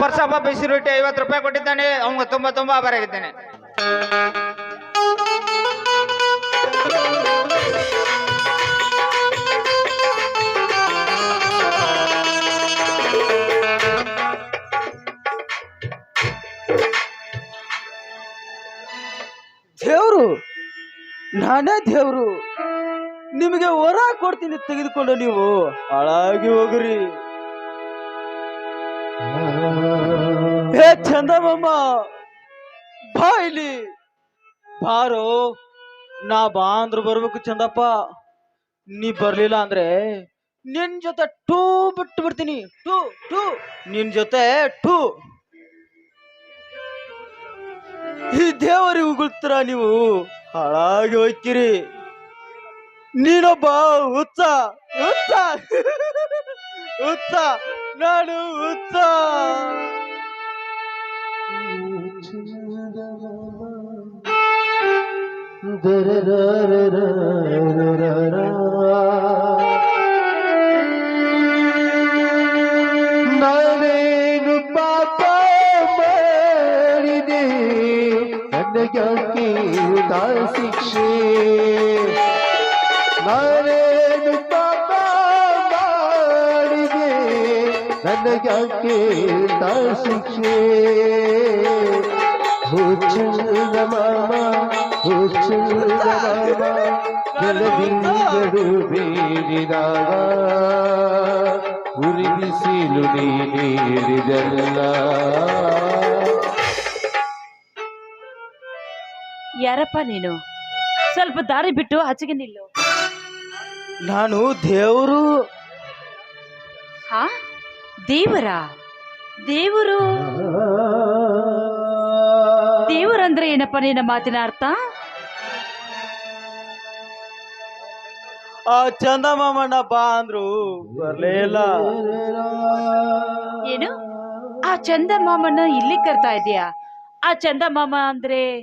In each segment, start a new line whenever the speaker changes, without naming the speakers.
ಪರ್ಸಪ್ಪ ಬಿಸಿ ರೊಟ್ಟಿ ಐವತ್ತು ರೂಪಾಯಿ ಕೊಟ್ಟಿದ್ದಾನೆ ಅವ್ನು ತುಂಬಾ ತುಂಬಾ ಆಭಾರ ಆಗಿದ್ದೇನೆ.
ದೇವ್ರು, ನಾನೇ ದೇವ್ರು. ನಿಮಗೆ ವರ ಕೊಡ್ತೀನಿ, ತೆಗೆದುಕೊಂಡು ನೀವು ಹಾಳಾಗಿ ಹೋಗ್ರಿ. ಹೇ ಚಂದಮ್ಮ ಬಾ ಇಲ್ಲಿ ಬಾರೋ, ನಾ ಬಾ ಅಂದ್ರ ಬರ್ಬೇಕು ಚಂದಪ್ಪ. ನೀ ಬರ್ಲಿಲ್ಲ ಅಂದ್ರೆ ನಿನ್ ಜೊತೆ ಟೂ ಬಿಟ್ಟು ಬಿಡ್ತೀನಿ. ಟೂ ಟೂ. ನಿನ್ ಜೊತೆ ಟೂ. ಈ ದೇವರಿಗೆ ಉಗುಳ್ತೀರ ನೀವು? ಹಾಳಾಗಿ ಹೋಯ್ತೀರಿ. ನೀನೊಬ್ಬ ಹುಚ್ಚ ಹುಚ್ಚ. ಹುಚ್ಚ, ನಾನು ಹುಚ್ಚ.
ನಾನೇನು ಪಾಪ ಮಾಡಿದೆ? ನನಗ್ಯಾಕೆ ನಾ ಶಿಕ್ಷೆ ನನಗ್ಯಾಕೆ ಶಿಕ್ಷೆ ಹುಚ್ಚುದ ಮಾಮ ಹುಚ್ಚುದ ಮಾಮ ಜಲದಿಂದಡು ಬೇಡಿದಾಗ ಉರಿ ಬಿಸಿಲು ನೀ ನೀಡಿದಲ್ಲ
ಯಾರಪ್ಪ ನೀನು? ಸ್ವಲ್ಪ ದಾರಿ ಬಿಟ್ಟು ಆಚೆಗೆ ನಿಲ್ಲು.
ನಾನು ದೇವರು.
ಹಾ? ದೇವರ? ದೇವರು? ದೇವರಂದ್ರೆ ಏನಪ್ಪ ನಿನ್ನ ಮಾತಿನ ಅರ್ಥ?
ಆ ಚಂದಮಾಮಣ್ಣ ಬಾ ಅಂದ್ರು ಬರ್ಲೇ ಇಲ್ಲ.
ಏನು? ಆ ಚಂದ ಮಾಮಣ್ಣ ಇಲ್ಲಿ ಕರ್ತಾ ಇದೀಯಾ ಆ ಚಂದ ಮಾಮ ಅಂದ್ರೆ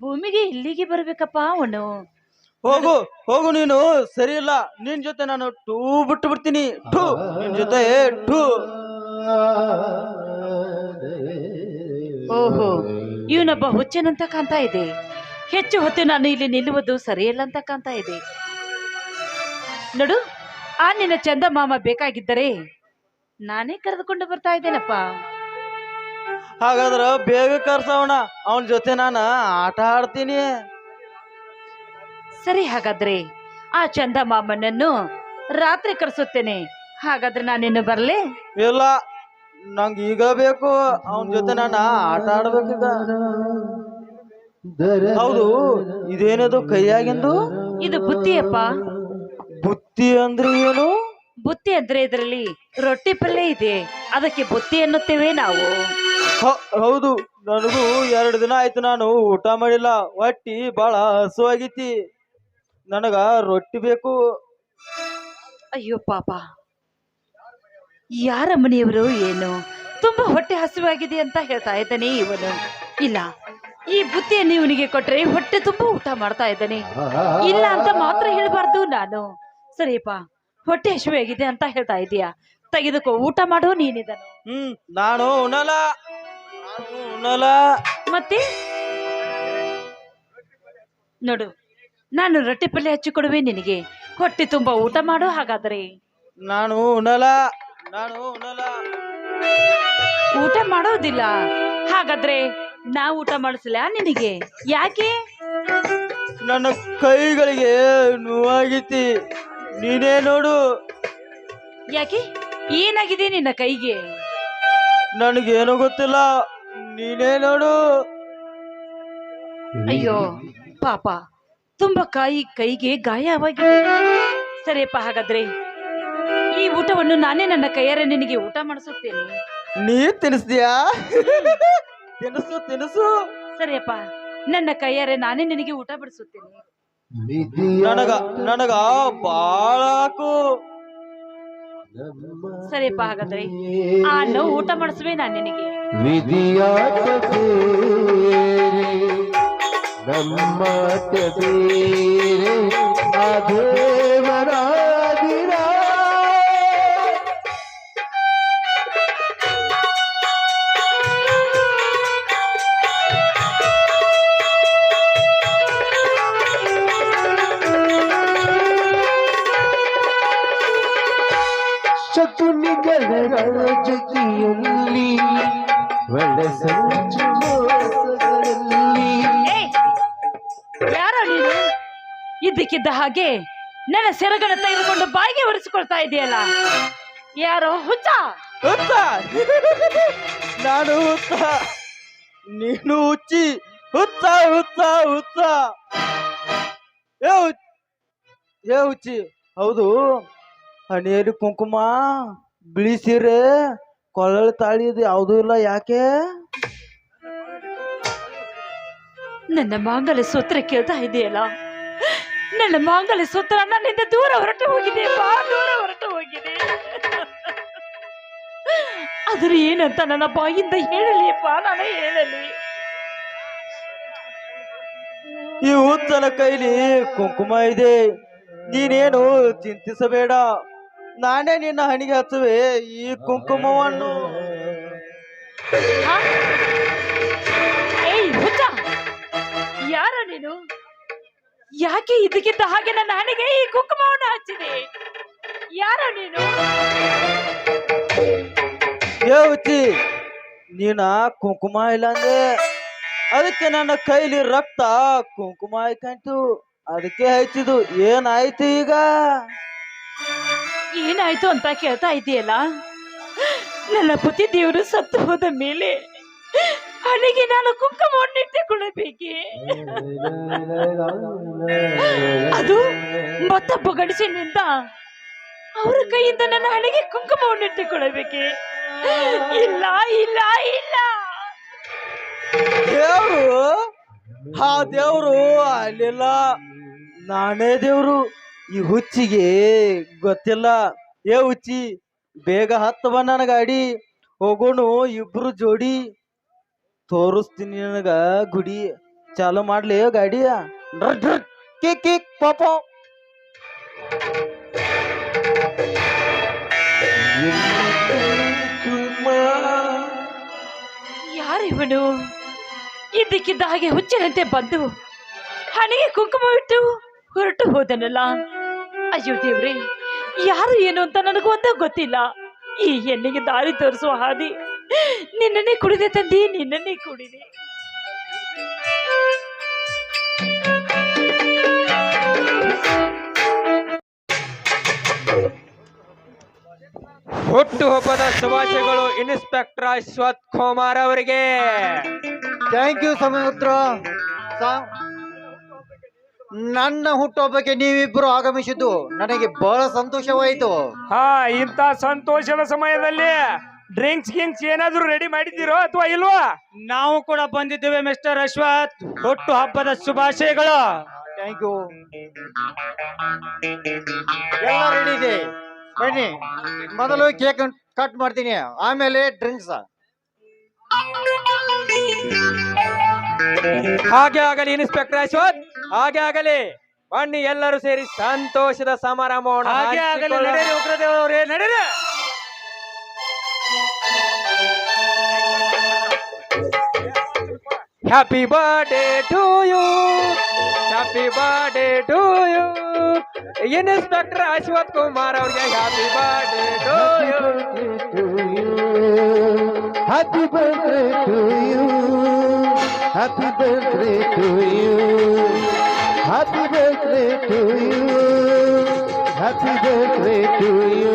ಭೂಮಿಗೆ ಇಲ್ಲಿಗೆ ಬರ್ಬೇಕಪ್ಪ ಅವನು.
ಹೋಗು ಹೋಗು ನೀನು ಸರಿ ಇಲ್ಲ. ನಿನ್ ಜೊತೆ ನಾನು ಟೂ ಬಿಟ್ಟು ಬಿಡ್ತೀನಿ. ಟೂ. ನಿನ್ ಜೊತೆ ಟೂ.
ಓಹೋ ಇವನೊಬ್ಬ ಹುಚ್ಚನಂತ ಕಾಣ್ತಾ ಇದೆ. ಹೆಚ್ಚು ಹೊತ್ತು ನಾನು ಇಲ್ಲಿ ನಿಲ್ಲುವುದು ಸರಿಯಲ್ಲ ಅಂತ ಕಾಣ್ತಾ ಇದೆ. ನೋಡು ಆ ನಿನ್ನ ಚಂದ ಮಾಮ ಬೇಕಾಗಿದ್ದರೆ ನಾನೇ ಕರೆದುಕೊಂಡು ಬರ್ತಾ ಇದ್ದೇನಪ್ಪ.
ಹಾಗಾದ್ರೆ ಬೇಗ ಕರ್ಸವಣ ಅವನ ಜೊತೆ ನಾನು ಆಟ ಆಡ್ತೀನಿ.
ಸರಿ ಹಾಗಾದ್ರೆ ಆ ಚಂದ ಮಾಮನನ್ನು ರಾತ್ರಿ ಕರೆಸುತ್ತೇನೆ. ಹಾಗಾದ್ರೆ ನಾನಿನ್ನು ಬರಲೇ?
ಇಲ್ಲ ನಂಗೆ ಈಗ ಬೇಕು. ಅವನ ಜೊತೆ ನಾನು ಆಟ ಆಡ್ಬೇಕೀಗ ಹೌದು ಇದೇನದು ಕೈಯಾಗಿಂದು?
ಇದು ಬುತ್ತಿಯಪ್ಪ.
ಬುತ್ತಿ ಅಂದ್ರೆ ಏನು?
ಬುತ್ತಿ ಅಂದ್ರೆ ಇದರಲ್ಲಿ ರೊಟ್ಟಿ ಪಲ್ಯ ಇದೆ. ಅದಕ್ಕೆ ಬುತ್ತಿ ಎನ್ನುತ್ತೇವೆ ನಾವು.
ಹ- ಹೌದು ನನಗೂ ಎರಡು ದಿನ ಆಯ್ತು ನಾನು ಊಟ ಮಾಡಿಲ್ಲ. ಹೊಟ್ಟಿ ಬಹಳ ಹಸುವಾಗೈತಿ ನನಗ ರೊಟ್ಟಿ ಬೇಕು.
ಅಯ್ಯೋ ಪಾಪ. ಯಾರ ಮನೆಯವರು ಏನು? ತುಂಬಾ ಹೊಟ್ಟೆ ಹಸಿವಾಗಿದೆ ಅಂತ ಹೇಳ್ತಾ ಇದ್ದಾನೆ ಇವನು. ಇಲ್ಲ ಈ ಬುತ್ತಿಯನ್ನು ಇವನಿಗೆ ಕೊಟ್ರೆ ಹೊಟ್ಟೆ ತುಂಬಾ ಊಟ ಮಾಡ್ತಾ ಇದ್ದಾನೆ. ಇಲ್ಲ ಅಂತ ಮಾತ್ರ ಹೇಳಬಾರ್ದು ನಾನು. ಸರಿಯಪ್ಪ ಹೊಟ್ಟೆ ಹಸಿವಾಗಿದೆ ಅಂತ ಹೇಳ್ತಾ ಇದೀಯಾ ತೆಗೆದುಕೋ ಊಟ ಮಾಡೋ ನೀನಿದನು.
ಹ್ಮ್ ನಾನು ಉಣಲ
ಮತ್ತೆ? ನೋಡು ನಾನು ರೊಟ್ಟಿ ಪಲ್ಯ ಹಚ್ಚಿ ಕೊಡುವೆ ನಿನಗೆ. ಹೊಟ್ಟೆ ತುಂಬಾ ಊಟ ಮಾಡೋ ಹಾಗಾದ್ರೆ.
ನಾನು ನಾನು ಉಣಲ
ಊಟ ಮಾಡೋದಿಲ್ಲ. ಹಾಗಾದ್ರೆ ನಾ ಊಟ ಮಾಡಿಸಲ ನಿನಗೆ? ಯಾಕೆ?
ನನ್ನ ಕೈಗಳಿಗೆ ನೋವಾಗೈತಿ. ನೀನೇ ನೋಡು.
ಯಾಕೆ? ಏನಾಗಿದೆ ನಿನ್ನ ಕೈಗೆ?
ನನಗೇನು ಗೊತ್ತಿಲ್ಲ. ನೀನೇ ನೋಡು.
ಅಯ್ಯೋ ಪಾಪ. ತುಂಬಾ ಕಾಯಿ ಕೈಗೆ ಗಾಯವಾಗಿದೆ ಸರಿಯಪ್ಪ ಹಾಗಾದ್ರೆ ಈ ಊಟವನ್ನು ನಾನೇ ನನ್ನ ಕೈಯಾರೆ ನಿನಗೆ ಊಟ ಮಾಡಿಸುತ್ತೇನೆ.
ನೀ ತಿನ್ನಿಸ್ತೀಯಾ? ತಿನ್ನಿಸು ತಿನ್ನಿಸು.
ಸರಿಯಪ್ಪ ನನ್ನ ಕೈಯಾರೆ ನಾನೇ ನಿನಗೆ ಊಟ ಬಡಿಸುತ್ತೇನೆ
ನನಗ ನನಗ ಬಾಳಾಕು
ಸರಿಯಪ್ಪ ಹಾಗಾದ್ರೆ ಆ ನೋವು ಊಟ ಮಾಡಿಸುವೆ ನಾನು ನಿನಗೆ.
ಬೇರೆ ನಮ್ಮಾಟ ಬೇರೆ
ಇದ್ದಕ್ಕಿದ್ದ ಹಾಗೆ ನನ್ನ ಸೆರಗನ್ನು ತೆಗೆದುಕೊಂಡು ಬಾಯಿಗೆ ಒರೆಸಿಕೊಳ್ತಾ ಇದೆಯಲ್ಲ? ಯಾರೋ ಹುಚ್ಚ?
ಹುಚ್ಚ! ನಾನು ಹುಚ್ಚ! ನೀನು ಹುಚ್ಚಿ! ಹುಚ್ಚ ಹುಚ್ಚ ಹುಚ್ಚ! ಏ ಹುಚ್ಚ! ಏ ಹುಚ್ಚಿ! ಹೌದು ಹಣಿಯಲ್ಲಿ ಕುಂಕುಮ ಬಿಳಿ ಸೀರೆ ಕೊಳಲು ತಾಳಿ ಇದು ಯಾವುದೂ ಇಲ್ಲ ಯಾಕೆ?
ನನ್ನ ಮಾಂಗಲ್ಯ ಸೂತ್ರ ಕೇಳ್ತಾ ಇದೆಯಲ್ಲ? ನನ್ನ ಮಾಂಗಲ್ಯ ಸೂತ್ರ ನನ್ನಿಂದ ದೂರ ಹೊರಟು ಹೋಗಿದೆ ಬಾ ದೂರ ಹೊರಟು ಹೋಗಿದೆ. ಆದ್ರೆ ಏನಂತ ನನ್ನ ಬಾಯಿಂದ ಹೇಳಲಿ ಬಾ ನಾನು ಹೇಳಲಿ.
ಈ ಉತ್ತನ ಕೈಲಿ ಕುಂಕುಮ ಇದೆ. ನೀನೇನು ಚಿಂತಿಸಬೇಡ. ನಾನೇ ನಿನ್ನ ಹಣಿಗೆ ಹಚ್ಚುವೆ ಈ ಕುಂಕುಮವನ್ನು.
ಯಾರ ನೀನು? ಯಾಕೆ ಇದಕ್ಕಿದ್ದ ಹಾಗೆ ನನ್ನ ಹಣೆಗೆ ಈ ಕುಂಕುಮವನ್ನು ಹಚ್ಚಿದೆ? ಯಾರ ನೀನು?
ದೇವತಿ ನೀನ ಕುಂಕುಮ ಇಲ್ಲ ಅಂದ್ರೆ ಅದಕ್ಕೆ ನನ್ನ ಕೈಲಿ ರಕ್ತ ಕುಂಕುಮ ಆಯ್ಕಂತು ಅದಕ್ಕೆ ಹಚ್ಚಿದು ಏನಾಯ್ತು ಈಗ?
ಏನಾಯ್ತು ಅಂತ ಕೇಳ್ತಾ ಇದೆಯಲ್ಲ? ನನ್ನ ಪುತಿ ದೇವರು ಸತ್ತು ಹೋದ ಮೇಲೆ ಹಣೆಗೆ ನಾನು ಕುಂಕುಮವನ್ನು ಇಟ್ಟುಕೊಳ್ಳಬೇಕೆ ಅದು ಮತ್ತೊಬ್ಬ ಗಂಡಸಿನಿಂದ ಅವರ ಕೈಯಿಂದ ನನ್ನ ಹಣೆಗೆ ಕುಂಕುಮವನ್ನು ಇಟ್ಟುಕೊಳ್ಳಬೇಕೆ? ಇಲ್ಲ ಇಲ್ಲ ಇಲ್ಲ.
ದೇವ್ರು ಆ ದೇವ್ರು ಅಲ್ಲಿಲ್ಲ ನಾನೇ ದೇವ್ರು. ಈ ಹುಚ್ಚಿಗೆ ಗೊತ್ತಿಲ್ಲ. ಏ ಹುಚ್ಚಿ ಬೇಗ ಹತ್ತವ ನನ್ನ ಗಾಡಿ. ಹೋಗೋಣ ಇಬ್ರು ಜೋಡಿ. ತೋರಿಸ್ತೀನಿ ನನಗ, ಗುಡಿ ಚಾಲು ಮಾಡ್ಲಿ ಗಾಡಿ. ಪಾಪ
ಯಾರಿವನು ಇದ್ದಕ್ಕಿದ್ದ ಹಾಗೆ ಹುಚ್ಚಿನಂತೆ ಬಂದು ಹಣೆಗೆ ಕುಂಕುಮ ಇಟ್ಟು ಹೊರಟು ಹೋದನಲ್ಲ. ಅಯ್ಯೋ ದೇವ್ರಿ, ಯಾರು ಏನು ಅಂತ ನನಗೂ ಗೊತ್ತಿಲ್ಲ. ಈ ಹೆಣ್ಣಿಗೆ ದಾರಿ ತೋರಿಸುವ ಹಾದಿ. ನಿನ್ನನ್ನೇ ಕುಡಿದೆ ತಂದಿ ನಿನ್ನನ್ನೇ ಕುಡಿದೆ.
ಹುಟ್ಟು ಹಬ್ಬದ ಶುಭಾಶಯಗಳು ಇನ್ಸ್ಪೆಕ್ಟರ್ ಅಶ್ವಥ್ ಕುಮಾರ್ ಅವರಿಗೆ.
ಥ್ಯಾಂಕ್ ಯು ಸಮುದ್ರ. ನನ್ನ ಹುಟ್ಟುಹಬ್ಬಕ್ಕೆ ನೀವಿಬ್ಬರು ಆಗಮಿಸಿದ್ದು ನನಗೆ ಬಹಳ ಸಂತೋಷವಾಯಿತು.
ಹಾ ಇಂತ ಸಂತೋಷದ ಸಮಯದಲ್ಲಿ ಡ್ರಿಂಕ್ಸ್ ಗಿಂಕ್ಸ್ ಏನಾದ್ರೂ ರೆಡಿ ಮಾಡಿದ್ದೀರೋ ಅಥವಾ ಇಲ್ವಾ? ನಾವು ಕೂಡ ಬಂದಿದ್ದೇವೆ ಮಿಸ್ಟರ್ ಅಶ್ವಥ್. ಹುಟ್ಟು ಹಬ್ಬದ ಶುಭಾಶಯಗಳು.
ಥ್ಯಾಂಕ್ ಯು ಎಲ್ಲ ರೆಡಿ ಇದೆ? ಬನ್ನಿ. ಮೊದಲು ಕೇಕ್ ಕಟ್ ಮಾಡ್ತೀನಿ. ಆಮೇಲೆ ಡ್ರಿಂಕ್ಸ್
ಹಾಗೆ ಆಗಲಿ ಇನ್ಸ್ಪೆಕ್ಟರ್ ಅಶ್ವಥ್. ಹಾಗೆ ಆಗಲಿ. ಬನ್ನಿ ಎಲ್ಲರೂ ಸೇರಿ ಸಂತೋಷದ ಸಮಾರಂಭ
ಹಾಗೆ ಆಗಲಿ, ಉಗ್ರದೇವ್ ಅವ್ರೇ.
Happy birthday to you. Happy birthday to you. Inspector Ashwath Kumar और happy birthday to you
happy birthday to you happy birthday to you happy birthday to you happy birthday to you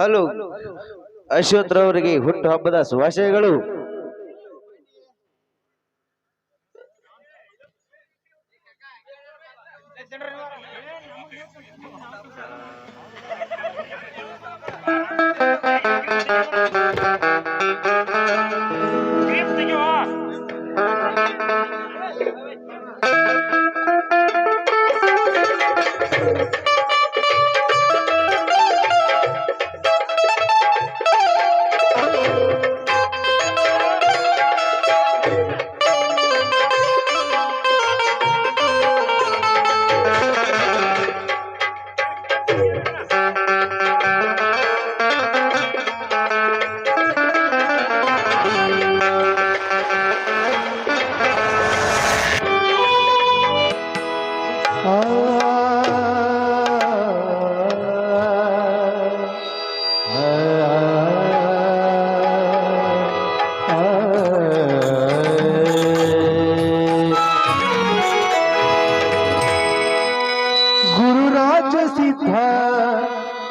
Hello ಅಶ್ವಥ್ರವರಿಗೆ ಹುಟ್ಟುಹಬ್ಬದ ಶುಭಾಶಯಗಳು
Thank you.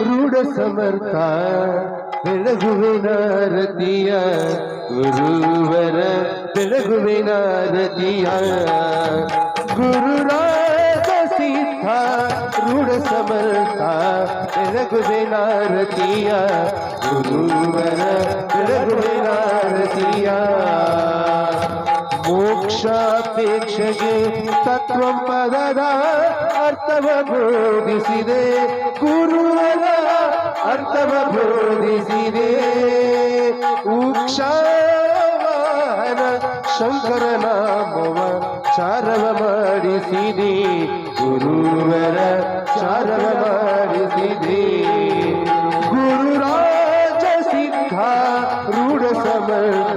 ರೂಢ ಸಮರ್ಥ ಬೆಳಗುವಿನ ರತಿಯ ಗುರುವರ ಬೆಳಗುವಿನ ರತಿಯ ಗುರುರಾಜ ಸಿದ್ಧ ರೂಢ ಸಮರ್ಥ ಬೆಳಗುವಿನ ರತಿಯ ಗುರುವರ ಬೆಳಗುವಿನ ರತಿಯ ಮೋಕ್ಷಾಪೇಕ್ಷೆಗೆ ತತ್ವ ಪದದ ಅರ್ಥವ ಬೋಧಿಸಿದೆ ಗುರುವರ ಅರ್ಥವ ಬೋಧಿಸಿದೆ ಉಕ್ಷಾವಾಹನ ಶಂಕರ ನಾಮವ ಚಾರವ ಮಾಡಿಸಿದೆ ಗುರುವರ ಚಾರವ ಮಾಡಿಸಿದೆ ಗುರುರಾಜ ಸಿದ್ಧ ರೂಢ ಸಮರ್ಥ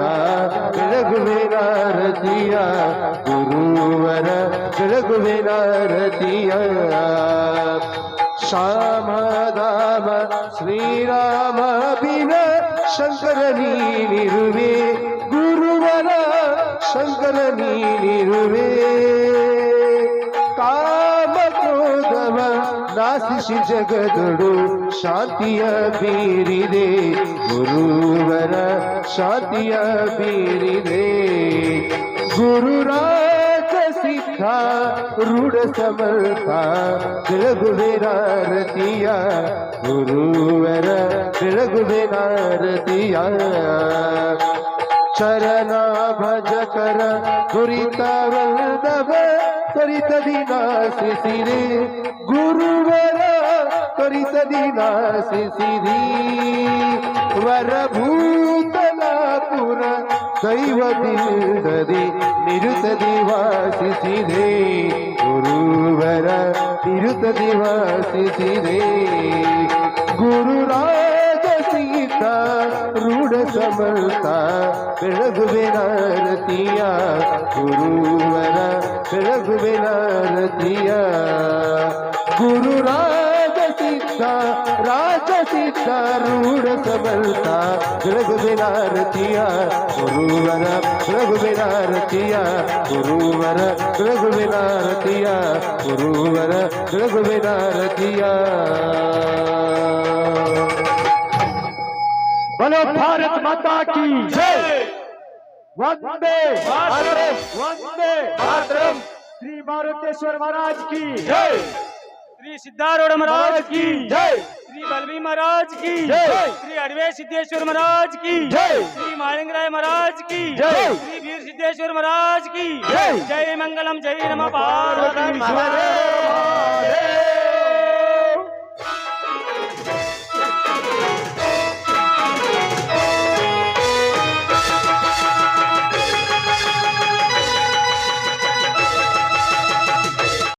ಬೆಳಗುವಿನ ರತಿಯ ಗುರುವರ ಬೆಳಗುವಿನ ರತಿಯ ಶ್ಯಾಮದಾಮ ಶ್ರೀರಾಮ ಬಿನ ಶಂಕರ ನೀನಿರುವೆ ಗುರುವರ ಶಂಕರ ನೀನಿರುವೆ ಕಾಮ ಕ್ರೋಧವ ನಾಸಿಸಿ ಜಗದೊಡು ಶಾಂತಿಯ ಬೀರಿದೆ, ಗುರುವರ ಶಾಂತಿಯ ಬೀರಿದೆ. देखा रूढ़ समर्था रतिया गुरुवर दिया चरना भज कर दुरीत वल्लभ करित दिनासी सिरे। गुरुवर करित दिनासी सिरी। वर भू ದೈವದಿಂದದಿ ನಿರುತದಿ ವಾಸಿಸಿದೆ ಗುರುವರ ನಿರುತದಿ ವಾಸಿಸಿದೆ ಗುರುರಾಜ ಸೀತ ರೂಢ ಸಮರ್ಥ ಬೆಳಗುವಿನ ರತಿಯ ಗುರುವರ ಬೆಳಗುವಿನ ರತಿಯ ಗುರುರಾಜ ಸಿದ್ಧ ರಾಜ ಸಿದ್ಧ दारूढ़ सबलता जग बिनारतिया गुरुवर जग गुरुवर जग गुरुवर जग
बोलो भारत माता की जय। वंदे वंदे भारतम श्री भारतेश्वर महाराज की जय। श्री सिद्धारूढ़ महाराज की जय। श्री बलवी महाराज की। जय। श्री अरवे सिद्धेश्वर महाराज की। जय। श्री मालिंगराय महाराज की। जय। श्री वीर सिद्धेश्वर महाराज की। जय। जय मंगलम जय नमः पार्वती